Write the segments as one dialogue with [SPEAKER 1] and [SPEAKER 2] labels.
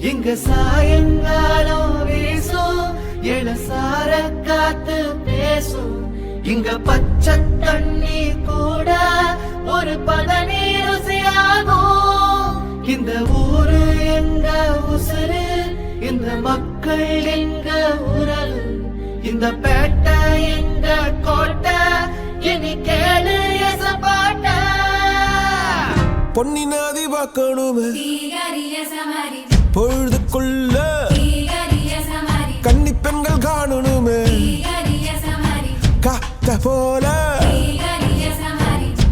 [SPEAKER 1] இங்க சாயங்காலம் வீசும் இளசார காத்து பேசும். இங்க பச்சை தண்ணி கூட ஒரு பதனி ருசியாகும். இந்த ஊரு எங்க உசுரு இந்த மக்கள் எங்க உரல். இந்த பேட்டை எங்க கோட்டை இனி கேளு எசப்பாட்ட
[SPEAKER 2] பொன்னி நதி பார்க்கணுமே. பொழுதுக்குள்ள கன்னி பெண்கள் காணணுமே. காத்த போல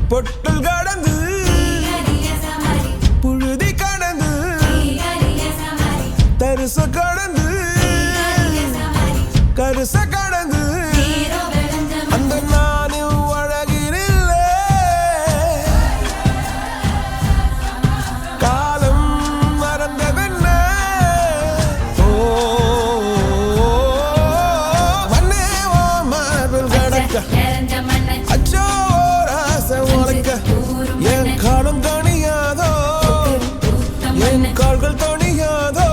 [SPEAKER 2] பொட்டல் கடந்து புழுதி கடந்து தரிசு கடந்து கருச கடந்து காலம் தனியாதோ? என்
[SPEAKER 3] கால்கள் தனியாதோ?